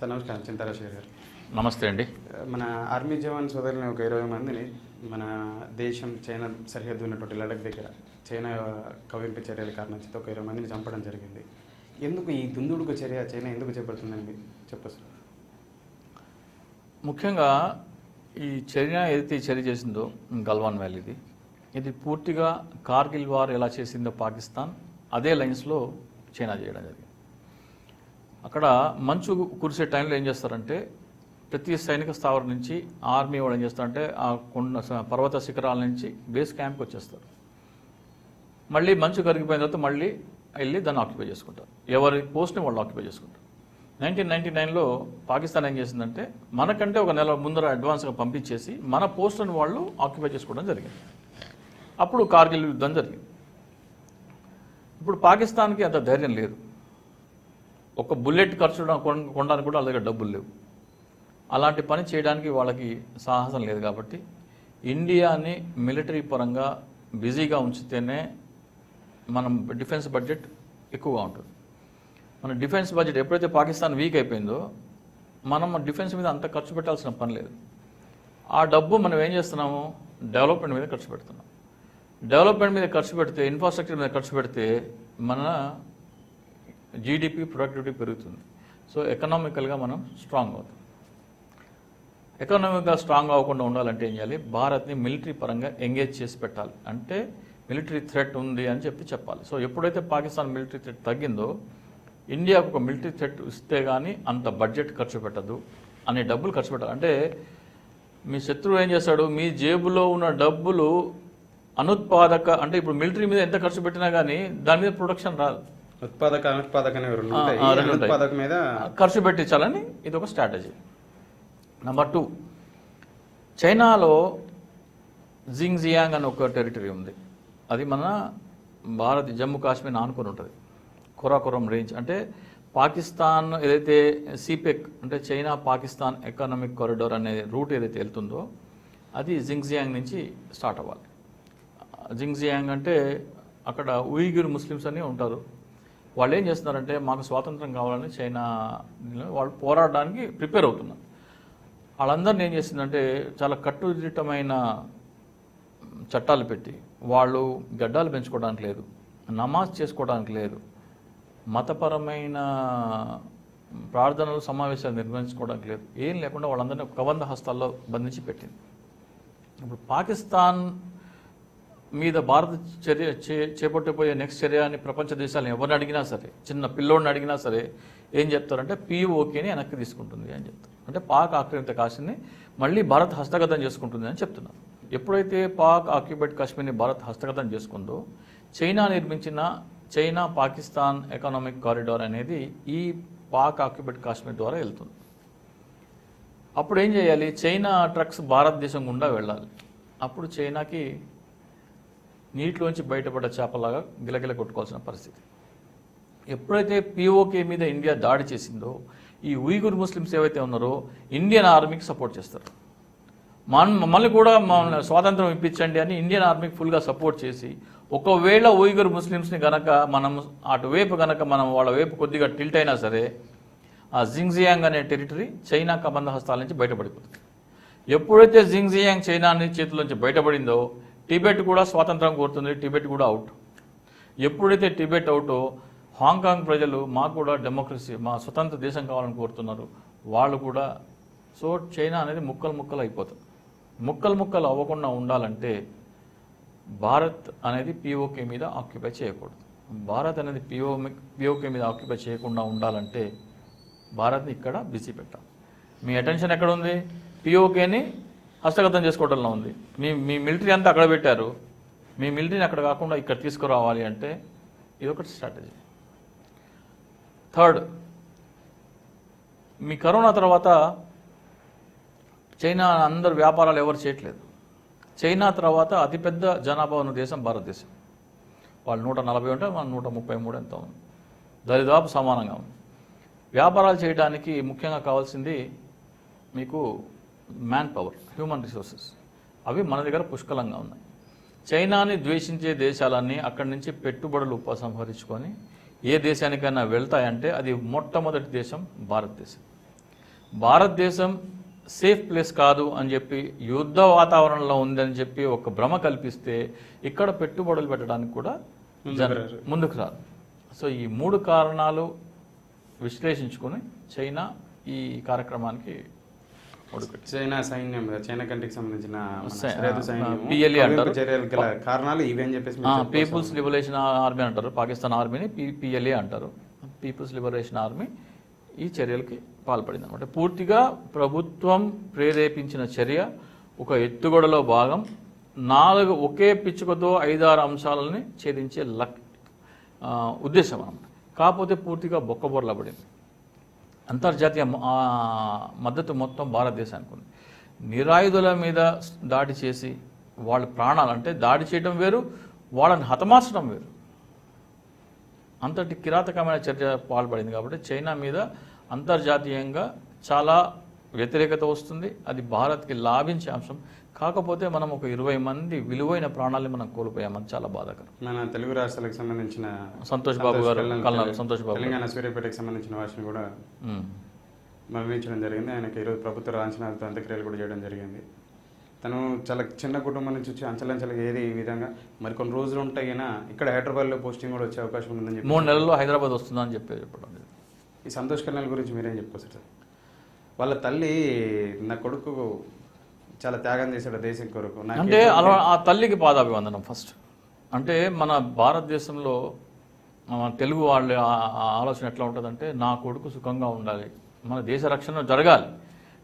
Sir నమస్కారం. చింతారాశేఖర్ గారు. నమస్తే అండి. మన ఆర్మీ జవాన్ సోదరుని ఒక ఇరవై మందిని మన దేశం చైనా సరిహద్దు ఉన్నటువంటి లడక్ దగ్గర చైనా కవింపు చర్యల కారణం చేత ఒక ఇరవై మందిని చంపడం జరిగింది. ఎందుకు ఈ దుందుడుకు చర్య చైనా ఎందుకు చెప్పచ్చు. సార్ ముఖ్యంగా ఈ చైనా ఏదైతే చర్య చేసిందో గల్వాన్ వ్యాలీది ఇది పూర్తిగా కార్గిల్ వార్ ఎలా చేసిందో పాకిస్తాన్ అదే లైన్స్లో చైనా చేయడం జరిగింది. అక్కడ మంచు కురిసే టైంలో ఏం చేస్తారంటే ప్రతి సైనిక స్థావరం నుంచి ఆర్మీ వాళ్ళు ఏం చేస్తారంటే ఆ కొండ పర్వత శిఖరాల నుంచి బేస్ క్యాంప్కి వచ్చేస్తారు. మళ్ళీ మంచు కరిగిపోయిన తర్వాత మళ్ళీ వెళ్ళి దాన్ని ఆక్యుపై చేసుకుంటారు. ఎవరి పోస్ట్ని వాళ్ళు ఆక్యుపై చేసుకుంటారు. నైన్టీన్ నైన్టీ నైన్లో పాకిస్తాన్ ఏం చేసిందంటే మనకంటే ఒక నెల ముందర అడ్వాన్స్గా పంపించేసి మన పోస్టులను వాళ్ళు ఆక్యుపై చేసుకోవడం జరిగింది. అప్పుడు కార్గిల్ యుద్ధం జరిగింది. ఇప్పుడు పాకిస్తాన్కి అంత ధైర్యం లేదు. ఒక బుల్లెట్ ఖర్చు కొనడానికి కూడా వాళ్ళ దగ్గర డబ్బులు లేవు. అలాంటి పని చేయడానికి వాళ్ళకి సాహసం లేదు కాబట్టి ఇండియాని మిలిటరీ పరంగా బిజీగా ఉంచితేనే మనం డిఫెన్స్ బడ్జెట్ ఎక్కువగా ఉంటుంది. మన డిఫెన్స్ బడ్జెట్ ఎప్పుడైతే పాకిస్తాన్ వీక్ అయిపోయిందో మనం డిఫెన్స్ మీద అంత ఖర్చు పెట్టాల్సిన పని లేదు. ఆ డబ్బు మనం ఏం చేస్తున్నాము? డెవలప్మెంట్ మీద ఖర్చు పెడుతున్నాం. డెవలప్మెంట్ మీద ఖర్చు పెడితే ఇన్ఫ్రాస్ట్రక్చర్ మీద ఖర్చు పెడితే మన జీడిపి ప్రొడక్టివిటీ పెరుగుతుంది. సో ఎకనామికల్గా మనం స్ట్రాంగ్ అవుతాం. ఎకనామిక్గా స్ట్రాంగ్ అవ్వకుండా ఉండాలంటే ఏం చేయాలి? భారత్ని మిలిటరీ పరంగా ఎంగేజ్ చేసి పెట్టాలి. అంటే మిలిటరీ థ్రెట్ ఉంది అని చెప్పి చెప్పాలి. సో ఎప్పుడైతే పాకిస్తాన్ మిలిటరీ థ్రెట్ తగ్గిందో ఇండియాకు ఒక మిలిటరీ థ్రెట్ ఇస్తే కానీ అంత బడ్జెట్ ఖర్చు పెట్టదు అనే డబ్బులు ఖర్చు పెట్టాలి. అంటే మీ శత్రువు ఏం చేస్తాడు? మీ జేబులో ఉన్న డబ్బులు అనుత్పాదక అంటే ఇప్పుడు మిలిటరీ మీద ఎంత ఖర్చు పెట్టినా కానీ దాని మీద ప్రొడక్షన్ రాదు. ఉత్పాదక అనుత్పాదక. అనుత్పాదక మీద ఖర్చు పెట్టించాలని ఇది ఒక స్ట్రాటజీ. నెంబర్ టూ చైనాలో జింగ్జియాంగ్ అని ఒక టెరిటరీ ఉంది. అది మన భారత్ జమ్మూ కాశ్మీర్ ఆనుకొని ఉంటుంది. కొరాకొరం రేంజ్. అంటే పాకిస్తాన్ ఏదైతే సిపెక్ అంటే చైనా పాకిస్తాన్ ఎకనామిక్ కారిడోర్ అనే రూట్ ఏదైతే వెళ్తుందో అది జింగ్జియాంగ్ నుంచి స్టార్ట్ అవ్వాలి. జింగ్జియాంగ్ అంటే అక్కడ ఉయిగుర్ ముస్లిమ్స్ అని ఉంటారు. వాళ్ళు ఏం చేస్తున్నారంటే మాకు స్వాతంత్రం కావాలని చైనా వాళ్ళు పోరాడడానికి ప్రిపేర్ అవుతున్నారు. వాళ్ళందరినీ ఏం చేసిందంటే చాలా కట్టుదిట్టమైన చట్టాలు పెట్టి వాళ్ళు గడ్డాలు పెంచుకోవడానికి లేదు నమాజ్ చేసుకోవడానికి లేదు మతపరమైన ప్రార్థనలు సమావేశాలు నిర్వహించుకోవడానికి లేదు ఏం లేకుండా వాళ్ళందరినీ కవంద హస్తాల్లో బంధించి పెట్టింది. ఇప్పుడు పాకిస్తాన్ మీద భారత్ చర్య చే చేపట్టబోయే నెక్స్ట్ చర్య అని ప్రపంచ దేశాలను ఎవరిని అడిగినా సరే చిన్న పిల్లోడిని అడిగినా సరే ఏం చెప్తారంటే పిఓకేని వెనక్కి తీసుకుంటుంది అని చెప్తారు. అంటే పాక్ ఆక్రమిత కాశ్మీర్ని మళ్ళీ భారత్ హస్తగతం చేసుకుంటుంది అని చెప్తున్నారు. ఎప్పుడైతే పాక్ ఆక్యుపైడ్ కాశ్మీర్ని భారత్ హస్తగతం చేసుకుందో చైనా నిర్మించిన చైనా పాకిస్తాన్ ఎకనామిక్ కారిడార్ అనేది ఈ పాక్ ఆక్యుపైడ్ కాశ్మీర్ ద్వారా వెళ్తుంది. అప్పుడు ఏం చేయాలి? చైనా ట్రక్స్ భారతదేశం గుండా వెళ్ళాలి. అప్పుడు చైనాకి నీటిలోంచి బయటపడ్డ చేపలాగా గిలగిల కొట్టుకోవాల్సిన పరిస్థితి. ఎప్పుడైతే పిఓకే మీద ఇండియా దాడి చేసిందో ఈ ఉయ్గుర్ ముస్లిమ్స్ ఏవైతే ఉన్నారో ఇండియన్ ఆర్మీకి సపోర్ట్ చేస్తారు. మన మమ్మల్ని కూడా మమ్మల్ని స్వాతంత్రం ఇప్పించండి అని ఇండియన్ ఆర్మీకి ఫుల్గా సపోర్ట్ చేసి ఒకవేళ ఉయ్గుర్ ముస్లిమ్స్ని గనక మనం అటువైపు గనక మనం వాళ్ళ వైపు కొద్దిగా టిల్ట్ అయినా సరే ఆ జింగ్జియాంగ్ అనే టెరిటరీ చైనా కబంధ హస్తాల నుంచి బయటపడిపోతుంది. ఎప్పుడైతే జింగ్జియాంగ్ చైనా చేతుల నుంచి బయటపడిందో టిబెట్ కూడా స్వాతంత్రం కోరుతుంది టిబెట్ కూడా అవుట్. ఎప్పుడైతే టిబెట్ అవుటో హాంకాంగ్ ప్రజలు మాకు కూడా డెమోక్రసీ మా స్వతంత్ర దేశం కావాలని కోరుతున్నారు. వాళ్ళు కూడా సో చైనా అనేది ముక్కలు ముక్కలు అయిపోతుంది ముక్కలు ముక్కలు అవ్వకుండా ఉండాలంటే భారత్ అనేది పిఓకే మీద ఆక్యుపై చేయకూడదు. భారత్ అనేది పిఓ పిఓకే మీద ఆక్యుపై చేయకుండా ఉండాలంటే భారత్ని ఇక్కడ బిజీ పెట్టాలి. మీ అటెన్షన్ ఎక్కడ ఉంది? పిఓకేని హస్తగతం చేసుకోవడంలో ఉంది. మీ మీ మిలిటరీ అంతా అక్కడ పెట్టారు. మీ మిలిటరీని అక్కడ కాకుండా ఇక్కడ తీసుకురావాలి అంటే ఇది ఒకటి స్ట్రాటజీ థర్డ్ మీ కరోనా తర్వాత చైనా అందరు వ్యాపారాలు ఎవరు చేయట్లేదు. చైనా తర్వాత అతిపెద్ద జనాభా ఉన్న దేశం భారతదేశం. వాళ్ళు నూట నలభై ఉంటే మన నూట ముప్పై మూడు ఎంత ఉంది. దరిదాపు సమానంగా ఉంది. వ్యాపారాలు చేయడానికి ముఖ్యంగా కావాల్సింది మీకు మ్యాన్ పవర్ హ్యూమన్ రిసోర్సెస్ అవి మన దగ్గర పుష్కలంగా ఉన్నాయి. చైనాని ద్వేషించే దేశాలన్నీ అక్కడి నుంచి పెట్టుబడులు ఉపసంహరించుకొని ఏ దేశానికైనా వెళ్తాయంటే అది మొట్టమొదటి దేశం భారతదేశం. భారతదేశం సేఫ్ ప్లేస్ కాదు అని చెప్పి యుద్ధ వాతావరణంలో ఉందని చెప్పి ఒక భ్రమ కల్పిస్తే ఇక్కడ పెట్టుబడులు పెట్టడానికి కూడా. ముందుకు రాదు సో ఈ మూడు కారణాలు విశ్లేషించుకొని చైనా ఈ కార్యక్రమానికి చైనా సైన్యం చైనా కంట్రీకి సంబంధించిన. చర్యలు గల కారణాలు ఇవని చెప్పేసి మీరు చెప్పుకోవచ్చు. పీపుల్స్ లిబరేషన్ ఆర్మీ అంటారు. పాకిస్తాన్ ఆర్మీని పిఎల్ఏ అంటారు. పీపుల్స్ లిబరేషన్ ఆర్మీ ఈ చర్యలకి పాల్పడింది అనమాట. పూర్తిగా ప్రభుత్వం ప్రేరేపించిన చర్య ఒక ఎత్తుగడలో భాగం నాలుగు ఒకే పిచ్చుకతో ఐదారు అంశాలని ఛేదించే లక్ ఉద్దేశం అన్నమాట కాకపోతే పూర్తిగా బొక్కబొర్ల పడింది అంతర్జాతీయ మద్దతు మొత్తం భారతదేశానికి ఉంది నిరాయుధుల మీద దాడి చేసి వాళ్ళ ప్రాణాలు అంటే దాడి చేయడం వేరు వాళ్ళని హతమార్చడం వేరు. అంతటి కిరాతకమైన చర్య పాల్పడింది కాబట్టి చైనా మీద అంతర్జాతీయంగా చాలా వ్యతిరేకత వస్తుంది. అది భారత్కి లాభించే అంశం. కాకపోతే మనం ఒక ఇరవై మంది విలువైన ప్రాణాలని మనం కోల్పోయామని చాలా బాధాకరం మన తెలుగు రాష్ట్రాలకు సంబంధించిన సంతోష్ బాబు గారు కల్నల్ సంతోష్ బాబు. తెలంగాణ సూర్యాపేటకి సంబంధించిన వాటిని కూడా. మరణించడం జరిగింది ఆయనకి ఈరోజు ప్రభుత్వ లాంఛనాలతో అంత్యక్రియలు కూడా చేయడం జరిగింది తను చాలా చిన్న కుటుంబం నుంచి వచ్చి అంచలంచలుగా ఏది ఈ విధంగా మరి కొన్ని రోజులు ఉంటాయినా ఇక్కడ హైదరాబాద్లో పోస్టింగ్ కూడా వచ్చే అవకాశం ఉందని చెప్పి మూడు నెలల్లో హైదరాబాద్ వస్తుందని చెప్పి చెప్పడం. ఈ సంతోష్ కల్యాణ్ గురించి మీరేం చెప్పుకోవచ్చు సార్ వాళ్ళ తల్లి నా కొడుకు చాలా త్యాగం చేశాడు దేశం కొరకు. అంటే అలా ఆ తల్లికి పాదాభివందనం ఫస్ట్ అంటే మన భారతదేశంలో తెలుగు వాళ్ళ ఆలోచన ఎట్లా ఉంటుందంటే నా కొడుకు సుఖంగా ఉండాలి. మన దేశ రక్షణ జరగాలి.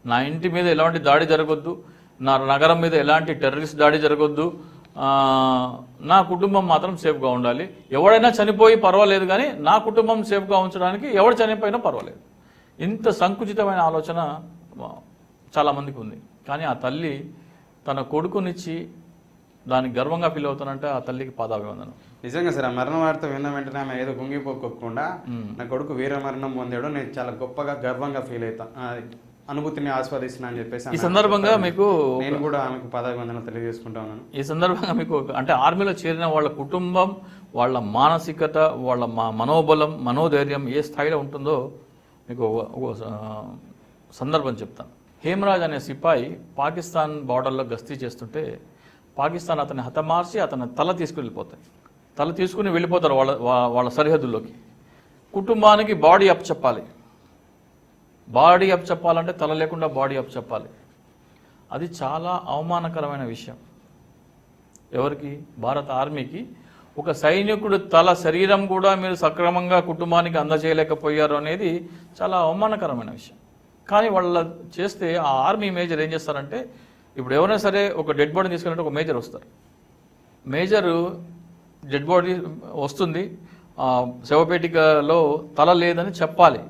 నా ఇంటి మీద ఎలాంటి దాడి జరగొద్దు. నా నగరం మీద ఎలాంటి టెర్రరిస్ట్ దాడి జరగొద్దు. నా కుటుంబం మాత్రం సేఫ్గా ఉండాలి. ఎవడైనా చనిపోయి పర్వాలేదు కానీ నా కుటుంబం సేఫ్గా ఉంచడానికి ఎవడు చనిపోయినా పర్వాలేదు. ఇంత సంకుచితమైన ఆలోచన చాలామందికి ఉంది. కానీ ఆ తల్లి తన కొడుకునిచ్చి దానికి గర్వంగా ఫీల్ అవుతానంటే ఆ తల్లికి పాదాభివందనం. నిజంగా సార్ ఆ మరణ వార్త విన్న వెంటనే ఆమె ఏదో కుంగిపోకోకుండా నా కొడుకు వీర మరణం పొందాడు నేను చాలా గొప్పగా గర్వంగా ఫీల్ అవుతా అనుభూతిని ఆస్వాదిస్తున్నా అని చెప్పేసి ఈ సందర్భంగా మీకు నేను కూడా ఆమెకు పదాభివందనం తెలియజేసుకుంటా ఉన్నాను. ఈ సందర్భంగా మీకు అంటే ఆర్మీలో చేరిన వాళ్ళ కుటుంబం వాళ్ళ మానసికత వాళ్ళ మా మనోబలం మనోధైర్యం ఏ స్థాయిలో ఉంటుందో మీకు సందర్భం చెప్తాను. హేమరాజ్ అనే సిపాయి పాకిస్తాన్ బార్డర్లో గస్తీ చేస్తుంటే పాకిస్తాన్ అతన్ని హతమార్చి అతని తల తీసుకుని వెళ్ళిపోతాయి. తల తీసుకుని వెళ్ళిపోతారు వాళ్ళ వాళ్ళ సరిహద్దుల్లోకి. కుటుంబానికి బాడీ అప్ చెప్పాలి. బాడీ అప్ చెప్పాలంటే తల లేకుండా బాడీ అప్ చెప్పాలి. అది చాలా అవమానకరమైన విషయం. ఎవరికి? భారత ఆర్మీకి. ఒక సైనికుడు తల శరీరం కూడా మీరు సక్రమంగా కుటుంబానికి అందజేయలేకపోయారు అనేది చాలా అవమానకరమైన విషయం. కానీ వాళ్ళ చేస్తే ఆ ఆర్మీ మేజర్ ఏం చేస్తారంటే ఇప్పుడు ఎవరైనా సరే ఒక డెడ్ బాడీని తీసుకెళ్ళినట్టు ఒక మేజర్ వస్తారు. మేజరు డెడ్ బాడీ వస్తుంది ఆ, శవపేటికలో తల లేదని చెప్పాలి.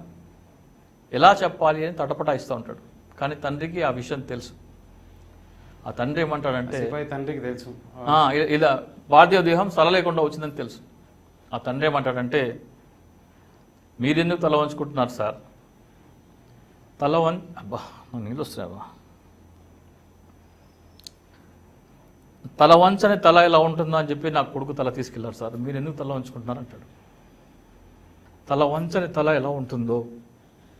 ఎలా చెప్పాలి అని తటపటాయిస్తూ ఉంటాడు. కానీ తండ్రికి ఆ విషయం తెలుసు. ఆ తండ్రి ఏమంటాడంటే తండ్రికి తెలుసు. ఇలా పార్థివ దేహం తల లేకుండా వచ్చిందని తెలుసు. ఆ తండ్రి ఏమంటాడంటే మీరెందుకు తల వంచుకుంటున్నారు సార్? తల వం అబ్బా నాకు నీళ్ళు వస్తున్నాయబ్బా తల వంచని తల ఎలా ఉంటుందో అని చెప్పి నా కొడుకు తల తీసుకెళ్ళారు సార్. మీరు ఎందుకు తల వంచుకుంటున్నారు అంటాడు. తల వంచని తల ఎలా ఉంటుందో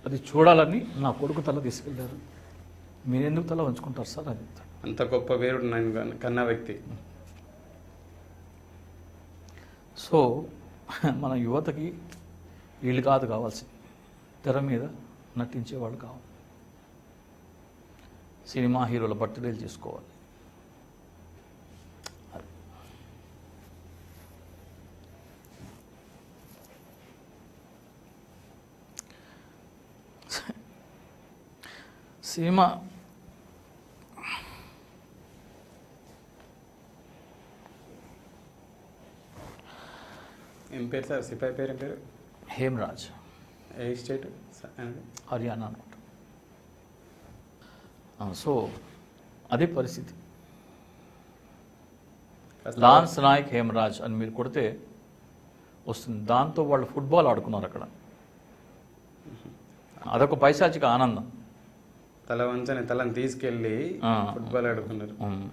అది చూడాలని నా కొడుకు తల తీసుకెళ్ళారు. మీరు ఎందుకు తల వంచుకుంటారు సార్ అని చెప్తాడు. అంత గొప్ప వీరుడు నేను కన్న- కన్న వ్యక్తి. సో మన యువతకి వీళ్ళు కాదు కావాల్సింది. తెర మీద నటించే వాళ్ళు కావాలి సినిమా హీరోల బర్త్డేలు చేసుకోవాలి. సినిమా ఏం పేరు సార్? సిపాయి పేరు ఏం పేరు? హేమ్రాజ్. ఏ స్టేట్? హర్యానా అనమాట ఆ, సో అదే పరిస్థితి. లాన్స్ నాయక్ హేమరాజ్ అని మీరు కొడితే వస్తుంది. దాంతో వాళ్ళు ఫుట్బాల్ ఆడుకున్నారు అక్కడ. అదొక పైశాచిక ఆనందం. తల వంచని తలని తీసుకెళ్ళి. ఫుట్బాల్ ఆడుకున్నారు.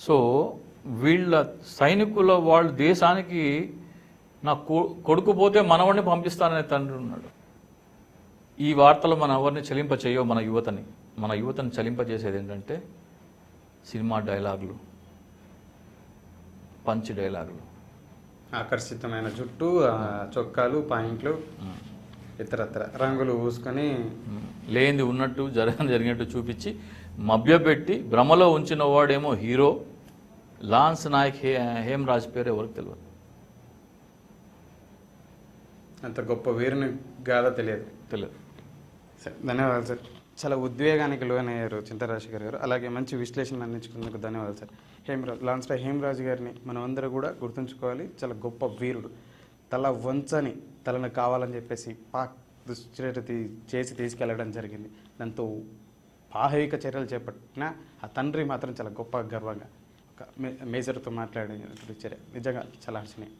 సో వీళ్ళ సైనికుల వాళ్ళు దేశానికి నా కొడుకు పోతే మనవడిని పంపిస్తాననే తండ్రి ఉన్నాడు. ఈ వార్తలు మన ఎవరిని చలింప చేయో మన యువతని. మన యువతని చలింపజేసేది ఏంటంటే సినిమా డైలాగులు పంచ్ డైలాగులు. ఆకర్షితమైన జుట్టు చొక్కాలు పాయింట్లు ఇతరత్ర రంగులు పూసుకొని లేనిది ఉన్నట్టు జరగని జరిగినట్టు చూపించి మభ్యపెట్టి భ్రమలో ఉంచిన వాడేమో హీరో. లాన్స్ నాయక్ హే హేమ్ రాజ్ పేరు ఎవరికి తెలియదు అంత గొప్ప వీరుని గాథ తెలియదు. తెలియదు. సరే ధన్యవాదాలు సార్. చాలా ఉద్వేగానికి లోనయ్యారు చింతరాజశేఖర్ గారు అలాగే మంచి విశ్లేషణ అందించుకున్నందుకు ధన్యవాదాలు sir. Hemraj lance time Hemraju గారిని మనం అందరూ కూడా గుర్తుంచుకోవాలి. చాలా గొప్ప వీరుడు. తల వంచని తలను కావాలని చెప్పేసి పాక్ దుశ్చర్య చేసి తీసుకెళ్ళడం జరిగింది. దాంతో పాహవిక చర్యలు చేపట్టిన ఆ తండ్రి మాత్రం చాలా గొప్ప గర్వంగా ఒక మే- మేజర్తో మాట్లాడిన చర్య. నిజంగా చాలా హర్షణీయం.